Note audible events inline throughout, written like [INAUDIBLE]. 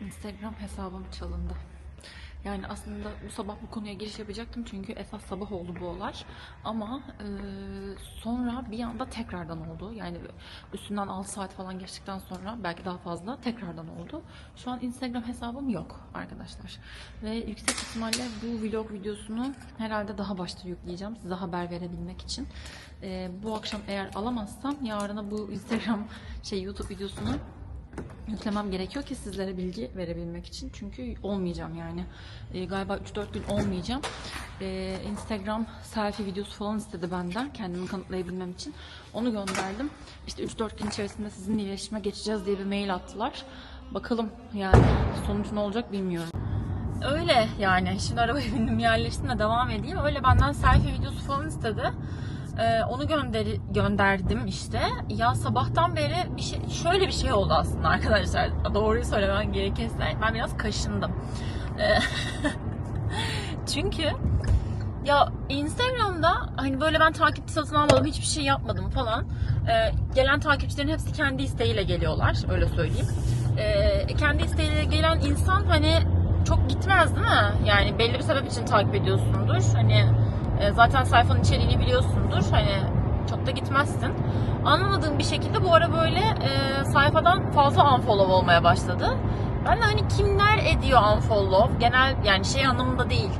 Instagram hesabım çalındı. Yani aslında bu sabah bu konuya giriş yapacaktım çünkü esas sabah oldu bu olay. Ama e, sonra bir anda tekrardan oldu. Yani üstünden 6 saat falan geçtikten sonra belki daha fazla tekrardan oldu. Şu an Instagram hesabım yok arkadaşlar. Ve yüksek ihtimalle bu vlog videosunu herhalde daha başta yükleyeceğim size haber verebilmek için. E, bu akşam eğer alamazsam yarına bu Instagram şey YouTube videosunu yüklemem gerekiyor ki sizlere bilgi verebilmek için. Çünkü olmayacağım yani. Ee, galiba 3-4 gün olmayacağım. Ee, Instagram selfie videosu falan istedi benden kendimi kanıtlayabilmem için. Onu gönderdim. İşte 3-4 gün içerisinde sizinle iletişime geçeceğiz diye bir mail attılar. Bakalım yani sonuç ne olacak bilmiyorum. Öyle yani. Şimdi arabaya [LAUGHS] bindim yerleştim de devam edeyim. Öyle benden selfie videosu falan istedi. Ee, onu gönder gönderdim işte. Ya sabahtan beri bir şey şöyle bir şey oldu aslında arkadaşlar. Doğruyu söylemem gerekirse ben biraz kaşındım. Ee, [LAUGHS] Çünkü ya Instagram'da hani böyle ben takipçi satın almadım, hiçbir şey yapmadım falan. Ee, gelen takipçilerin hepsi kendi isteğiyle geliyorlar, öyle söyleyeyim. Ee, kendi isteğiyle gelen insan hani çok gitmez değil mi? Yani belli bir sebep için takip ediyorsundur. Hani e, zaten sayfanın içeriğini biliyorsundur. Hani çok da gitmezsin. Anlamadığım bir şekilde bu ara böyle e, sayfadan fazla unfollow olmaya başladı. Ben de hani kimler ediyor unfollow? Genel yani şey anlamında değil.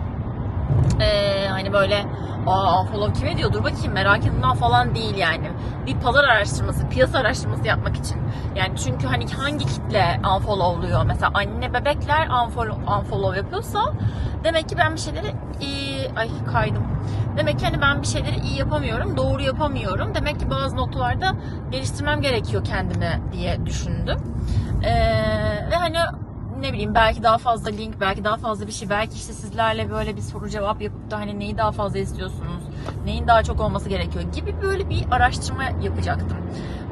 Ee, hani böyle aa follow kim ediyor dur bakayım merak ettiğimden falan değil yani. Bir pazar araştırması, piyasa araştırması yapmak için. Yani çünkü hani hangi kitle unfollowluyor? Mesela anne bebekler unfollow, unfollow yapıyorsa demek ki ben bir şeyleri iyi... Ay kaydım. Demek ki hani ben bir şeyleri iyi yapamıyorum, doğru yapamıyorum. Demek ki bazı noktalarda geliştirmem gerekiyor kendime diye düşündüm. Ee, ve hani ne bileyim belki daha fazla link, belki daha fazla bir şey, belki işte sizlerle böyle bir soru cevap yapıp da hani neyi daha fazla istiyorsunuz, neyin daha çok olması gerekiyor gibi böyle bir araştırma yapacaktım.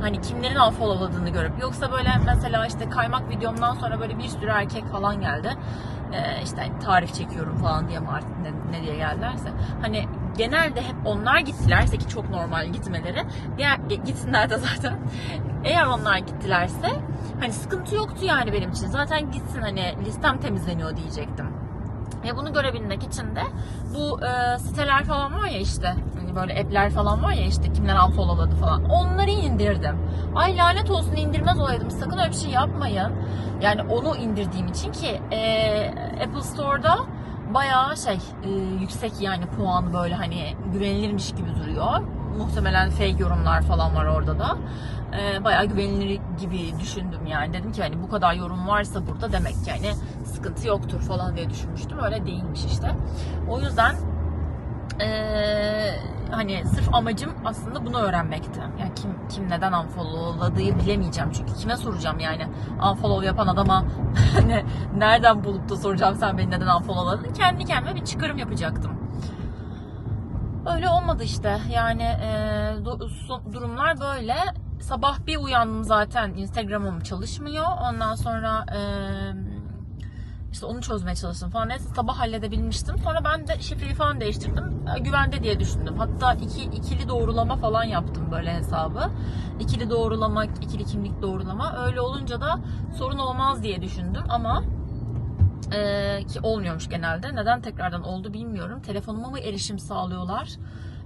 Hani kimlerin unfollowladığını görüp yoksa böyle mesela işte kaymak videomdan sonra böyle bir sürü erkek falan geldi. Ee, işte hani tarif çekiyorum falan diye mi artık ne, ne diye geldilerse. Hani genelde hep onlar gittilerse ki çok normal gitmeleri. Diğer gitsinler de zaten. [LAUGHS] Eğer onlar gittilerse hani sıkıntı yoktu yani benim için. Zaten gitsin hani listem temizleniyor diyecektim. Ve bunu görebilmek için de bu e, siteler falan var ya işte hani böyle app'ler falan var ya işte kimler unfollowladı falan onları indirdim. Ay lanet olsun indirmez olaydım sakın öyle bir şey yapmayın. Yani onu indirdiğim için ki e, Apple Store'da bayağı şey e, yüksek yani puan böyle hani güvenilirmiş gibi duruyor. Muhtemelen fake yorumlar falan var orada da. E, bayağı güvenilir gibi düşündüm yani. Dedim ki hani bu kadar yorum varsa burada demek ki hani sıkıntı yoktur falan diye düşünmüştüm. Öyle değilmiş işte. O yüzden eee hani sırf amacım aslında bunu öğrenmekti. Yani kim kim neden unfollowladığı bilemeyeceğim çünkü kime soracağım yani unfollow yapan adama [LAUGHS] hani nereden bulup da soracağım sen beni neden unfollowladın? Kendi kendime bir çıkarım yapacaktım. Öyle olmadı işte. Yani e, durumlar böyle. Sabah bir uyandım zaten Instagram'ım çalışmıyor. Ondan sonra e, işte onu çözmeye çalıştım falan. Neyse sabah halledebilmiştim. Sonra ben de şifreyi falan değiştirdim. E, Güvende diye düşündüm. Hatta iki, ikili doğrulama falan yaptım böyle hesabı. İkili doğrulama, ikili kimlik doğrulama. Öyle olunca da sorun olmaz diye düşündüm ama ee, ki olmuyormuş genelde. Neden tekrardan oldu bilmiyorum. Telefonuma mı erişim sağlıyorlar?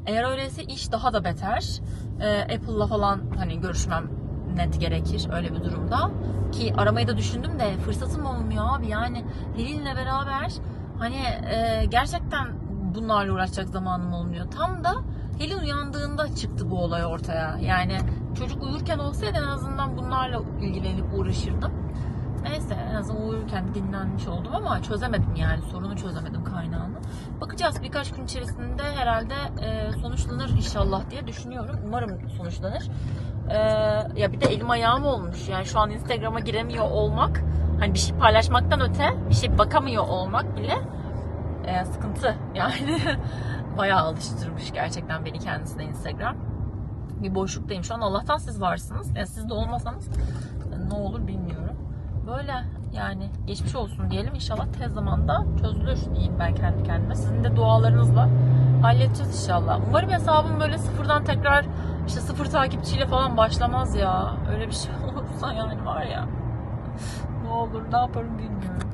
Eğer öyleyse iş daha da beter. Ee, Apple'la falan hani görüşmem net gerekir öyle bir durumda. Ki aramayı da düşündüm de fırsatım olmuyor abi. Yani Helin'le beraber hani e, gerçekten bunlarla uğraşacak zamanım olmuyor. Tam da Helin uyandığında çıktı bu olay ortaya. Yani çocuk uyurken olsaydı en azından bunlarla ilgilenip uğraşırdım. Neyse en azından uyurken dinlenmiş oldum ama çözemedim yani sorunu çözemedim kaynağını. Bakacağız birkaç gün içerisinde herhalde e, sonuçlanır inşallah diye düşünüyorum. Umarım sonuçlanır. E, ya bir de elim ayağım olmuş yani şu an Instagram'a giremiyor olmak hani bir şey paylaşmaktan öte bir şey bakamıyor olmak bile e, sıkıntı yani [LAUGHS] bayağı alıştırmış gerçekten beni kendisine Instagram. Bir boşluktayım şu an Allah'tan siz varsınız. Yani siz de olmasanız ne olur bilmiyorum. Böyle yani geçmiş olsun diyelim. İnşallah tez zamanda çözülür diyeyim ben kendi kendime. Sizin de dualarınızla halledeceğiz inşallah. Umarım hesabım böyle sıfırdan tekrar işte sıfır takipçiyle falan başlamaz ya. Öyle bir şey [LAUGHS] olursa yani var ya. Ne olur ne yaparım bilmiyorum.